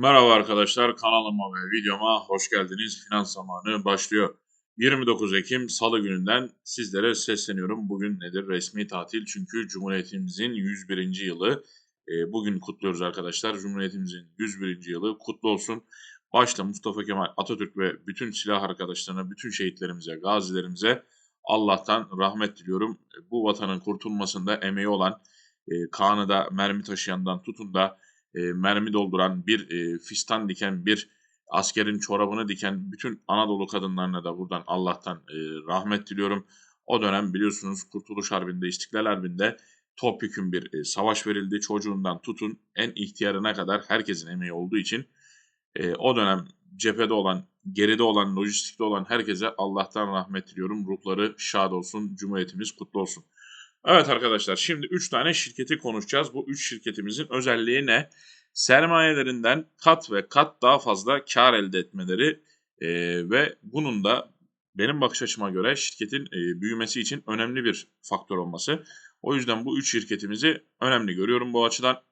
Merhaba arkadaşlar kanalıma ve videoma hoş geldiniz. Finans zamanı başlıyor. 29 Ekim Salı gününden sizlere sesleniyorum. Bugün nedir? Resmi tatil çünkü Cumhuriyetimizin 101. yılı. E, bugün kutluyoruz arkadaşlar. Cumhuriyetimizin 101. yılı kutlu olsun. Başta Mustafa Kemal Atatürk ve bütün silah arkadaşlarına, bütün şehitlerimize, gazilerimize Allah'tan rahmet diliyorum. Bu vatanın kurtulmasında emeği olan, e, kanı da mermi taşıyandan tutun da e, mermi dolduran, bir e, fistan diken, bir askerin çorabını diken bütün Anadolu kadınlarına da buradan Allah'tan e, rahmet diliyorum. O dönem biliyorsunuz Kurtuluş Harbi'nde, İstiklal Harbi'nde topyekun bir e, savaş verildi. Çocuğundan tutun en ihtiyarına kadar herkesin emeği olduğu için e, o dönem cephede olan, geride olan, lojistikte olan herkese Allah'tan rahmet diliyorum. Ruhları şad olsun, Cumhuriyetimiz kutlu olsun. Evet arkadaşlar şimdi 3 tane şirketi konuşacağız. Bu 3 şirketimizin özelliği ne? Sermayelerinden kat ve kat daha fazla kar elde etmeleri e, ve bunun da benim bakış açıma göre şirketin e, büyümesi için önemli bir faktör olması. O yüzden bu 3 şirketimizi önemli görüyorum bu açıdan.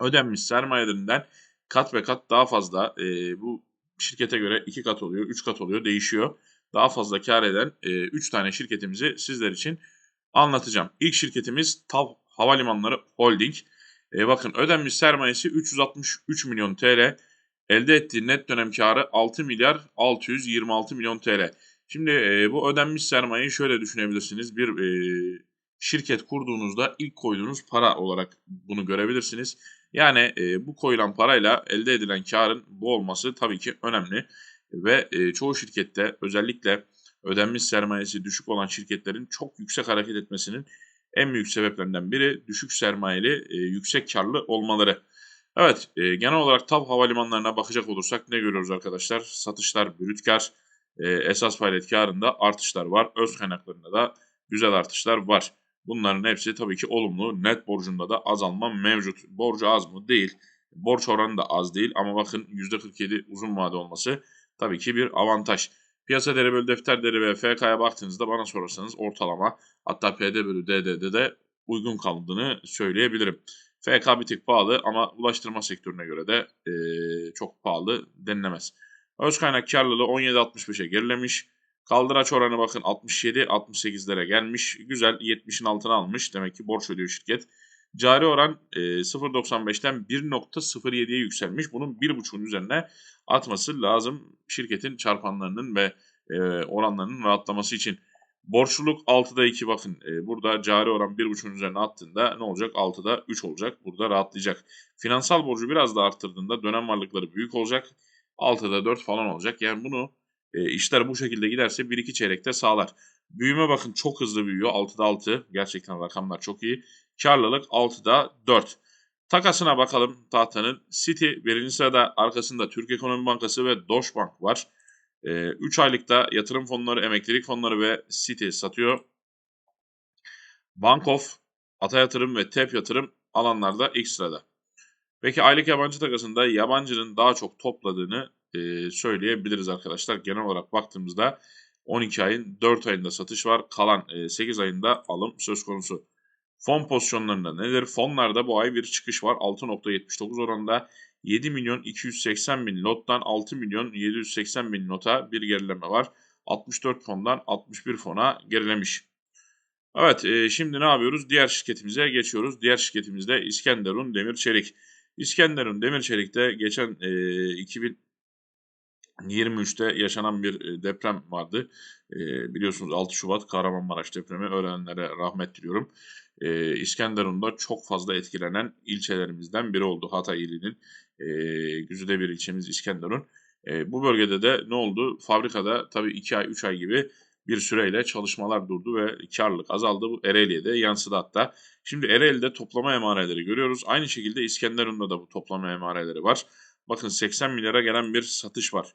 Ödenmiş sermayelerinden kat ve kat daha fazla e, bu şirkete göre 2 kat oluyor, 3 kat oluyor, değişiyor. Daha fazla kar eden 3 e, tane şirketimizi sizler için anlatacağım. İlk şirketimiz TAV Havalimanları Holding. E, bakın ödenmiş sermayesi 363 milyon TL. Elde ettiği net dönem karı 6 milyar 626 milyon TL. Şimdi e, bu ödenmiş sermayeyi şöyle düşünebilirsiniz. Bir e, şirket kurduğunuzda ilk koyduğunuz para olarak bunu görebilirsiniz. Yani e, bu koyulan parayla elde edilen karın bu olması tabii ki önemli. Ve e, çoğu şirkette özellikle ödenmiş sermayesi düşük olan şirketlerin çok yüksek hareket etmesinin en büyük sebeplerinden biri düşük sermayeli, e, yüksek karlı olmaları. Evet, e, genel olarak TAV havalimanlarına bakacak olursak ne görüyoruz arkadaşlar? Satışlar, brüt kar, e, esas faaliyet karında artışlar var. Öz kaynaklarında da güzel artışlar var. Bunların hepsi tabii ki olumlu. Net borcunda da azalma mevcut. Borcu az mı? Değil. Borç oranı da az değil ama bakın %47 uzun vade olması tabii ki bir avantaj. Piyasa değeri bölü defter değeri ve FK'ya baktığınızda bana sorarsanız ortalama hatta PD bölü DD'de de uygun kaldığını söyleyebilirim. FK bir tık pahalı ama ulaştırma sektörüne göre de e, çok pahalı denilemez. Öz kaynak karlılığı 17.65'e gerilemiş. Kaldıraç oranı bakın 67-68'lere gelmiş. Güzel 70'in altına almış. Demek ki borç ödüyor şirket. Cari oran e, 0.95'ten 1.07'ye yükselmiş. Bunun 1.5'un üzerine atması lazım şirketin çarpanlarının ve e, oranlarının rahatlaması için. Borçluluk 6'da 2 bakın e, burada cari oran 1.5'un üzerine attığında ne olacak? 6'da 3 olacak. Burada rahatlayacak. Finansal borcu biraz da arttırdığında dönem varlıkları büyük olacak. 6'da 4 falan olacak. Yani bunu e, işler bu şekilde giderse 1-2 çeyrekte sağlar. Büyüme bakın çok hızlı büyüyor. 6'da 6. Gerçekten rakamlar çok iyi. Karlılık 6'da 4. Takasına bakalım tahtanın. City birinci sırada arkasında Türk Ekonomi Bankası ve Doş Bank var. 3 ee, aylıkta yatırım fonları, emeklilik fonları ve City satıyor. Bank of, Ata Yatırım ve TEP Yatırım alanlarda ilk sırada. Peki aylık yabancı takasında yabancının daha çok topladığını e, söyleyebiliriz arkadaşlar. Genel olarak baktığımızda 12 ayın 4 ayında satış var. Kalan e, 8 ayında alım söz konusu. Fon pozisyonlarında nedir? Fonlarda bu ay bir çıkış var. 6.79 oranında 7 milyon 280 bin lottan 6 milyon 780 bin nota bir gerileme var. 64 fondan 61 fona gerilemiş. Evet e, şimdi ne yapıyoruz? Diğer şirketimize geçiyoruz. Diğer şirketimizde İskenderun Demir Çelik. İskenderun Demir Çelik'te geçen e, 2023'te yaşanan bir e, deprem vardı. E, biliyorsunuz 6 Şubat Kahramanmaraş depremi ölenlere rahmet diliyorum e, İskenderun'da çok fazla etkilenen ilçelerimizden biri oldu. Hatay ilinin güzide bir ilçemiz İskenderun. Bu bölgede de ne oldu? Fabrikada tabii 2 ay 3 ay gibi bir süreyle çalışmalar durdu ve karlılık azaldı. Bu Ereğli'ye de yansıdı hatta. Şimdi Ereğli'de toplama emareleri görüyoruz. Aynı şekilde İskenderun'da da bu toplama emareleri var. Bakın 80 milyara gelen bir satış var.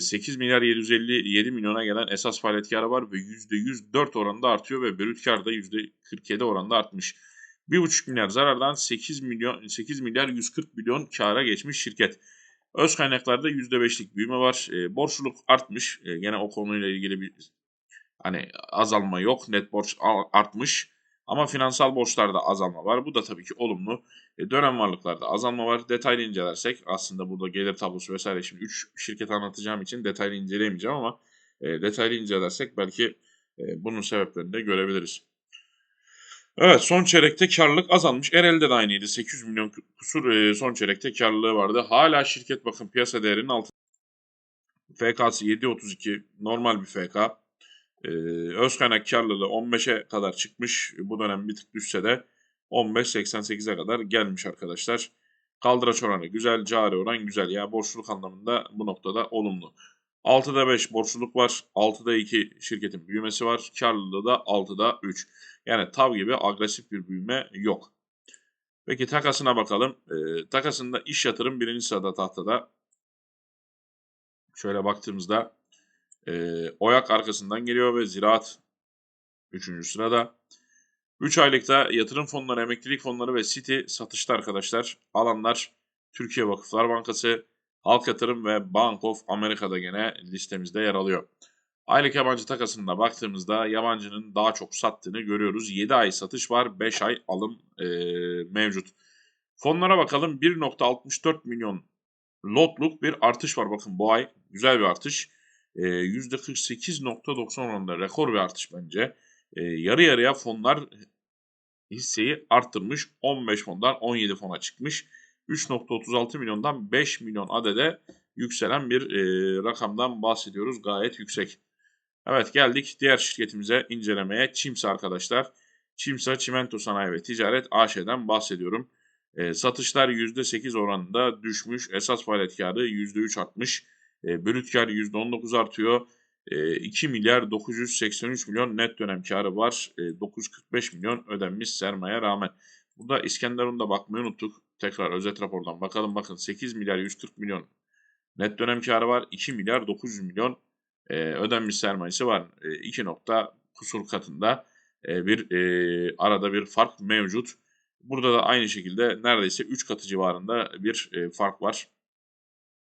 8 milyar 757 milyona gelen esas faaliyet karı var ve %104 oranında artıyor ve brüt kar da %47 oranında artmış. 1,5 milyar zarardan 8 milyon 8 milyar 140 milyon kara geçmiş şirket. Öz kaynaklarda %5'lik büyüme var. E, borçluluk artmış. E, gene o konuyla ilgili bir hani azalma yok. Net borç artmış. Ama finansal borçlarda azalma var. Bu da tabii ki olumlu. E, dönem varlıklarda azalma var. Detaylı incelersek aslında burada gelir tablosu vesaire şimdi 3 şirket anlatacağım için detaylı inceleyemeyeceğim ama e, detaylı incelersek belki e, bunun sebeplerini de görebiliriz. Evet son çeyrekte karlılık azalmış. Erel'de de aynıydı. 800 milyon kusur e, son çeyrekte karlılığı vardı. Hala şirket bakın piyasa değerinin altı. FK'sı 7.32 normal bir FK. Ee, öz kaynak karlılığı 15'e kadar çıkmış. Bu dönem bir tık düşse de 15.88'e kadar gelmiş arkadaşlar. Kaldıraç oranı güzel, cari oran güzel. Ya borçluluk anlamında bu noktada olumlu. 6'da 5 borçluluk var. 6'da 2 şirketin büyümesi var. Karlılığı da 6'da 3. Yani tav gibi agresif bir büyüme yok. Peki takasına bakalım. Ee, takasında iş yatırım birinci sırada tahtada. Şöyle baktığımızda e, Oyak arkasından geliyor ve Ziraat 3. sırada. 3 aylıkta yatırım fonları, emeklilik fonları ve City satışta arkadaşlar. Alanlar Türkiye Vakıflar Bankası, Halk Yatırım ve Bank of Amerika'da gene listemizde yer alıyor. Aylık yabancı takasında baktığımızda yabancının daha çok sattığını görüyoruz. 7 ay satış var, 5 ay alım e, mevcut. Fonlara bakalım 1.64 milyon lotluk bir artış var. Bakın bu ay güzel bir artış. E, %48.90 oranında rekor bir artış bence. E, yarı yarıya fonlar hisseyi arttırmış. 15 fondan 17 fona çıkmış. 3.36 milyondan 5 milyon adede yükselen bir e, rakamdan bahsediyoruz. Gayet yüksek. Evet geldik diğer şirketimize incelemeye. Çimsa arkadaşlar. Çimsa Çimento Sanayi ve Ticaret AŞ'den bahsediyorum. E, satışlar %8 oranında düşmüş. Esas faaliyet karı %3 artmış. E, brüt kar %19 artıyor. E, 2 milyar 983 milyon net dönem karı var. E, 945 milyon ödenmiş sermaye rağmen. Burada İskenderun'da bakmayı unuttuk. Tekrar özet rapordan bakalım. Bakın 8 milyar 140 milyon net dönem karı var. 2 milyar 900 milyon e, ödenmiş sermayesi var. E, 2 nokta kusur katında e, bir e, arada bir fark mevcut. Burada da aynı şekilde neredeyse 3 katı civarında bir e, fark var.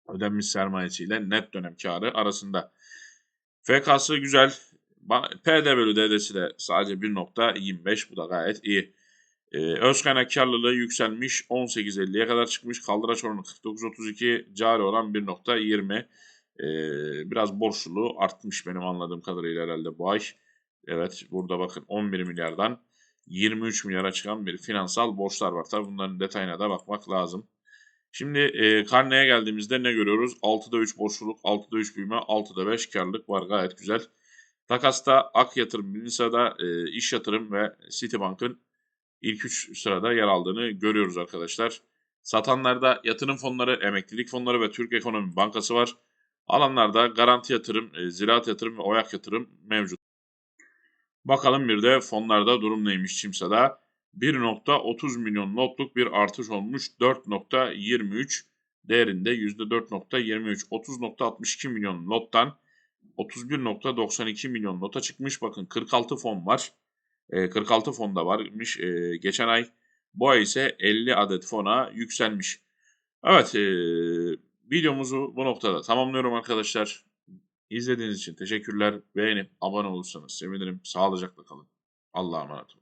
Ödenmiş sermayesiyle net dönem karı arasında. FK'sı güzel. PD bölü DD'si de sadece 1.25 bu da gayet iyi. Ee, öz kaynak karlılığı yükselmiş 18.50'ye kadar çıkmış. Kaldıraç oranı 49.32 cari oran 1.20 ee, biraz borçluluğu artmış benim anladığım kadarıyla herhalde bu ay. Evet burada bakın 11 milyardan 23 milyara çıkan bir finansal borçlar var. Tabi bunların detayına da bakmak lazım. Şimdi e, karneye geldiğimizde ne görüyoruz? 6'da 3 borçluluk, 6'da 3 büyüme, 6'da 5 karlılık var. Gayet güzel. Takasta Ak Yatırım, Binisa'da e, İş Yatırım ve Citibank'ın ilk 3 sırada yer aldığını görüyoruz arkadaşlar. Satanlarda yatırım fonları, emeklilik fonları ve Türk Ekonomi Bankası var. Alanlarda Garanti Yatırım, e, Ziraat Yatırım ve Oyak Yatırım mevcut. Bakalım bir de fonlarda durum neymiş Çimsa'da. 1.30 milyon notluk bir artış olmuş. 4.23 değerinde %4.23 30.62 milyon nottan 31.92 milyon nota çıkmış. Bakın 46 fon var. E, 46 fonda varmış e, geçen ay. Bu ay ise 50 adet fona yükselmiş. Evet e, videomuzu bu noktada tamamlıyorum arkadaşlar. İzlediğiniz için teşekkürler. Beğenip abone olursanız sevinirim. Sağlıcakla kalın. Allah'a emanet olun.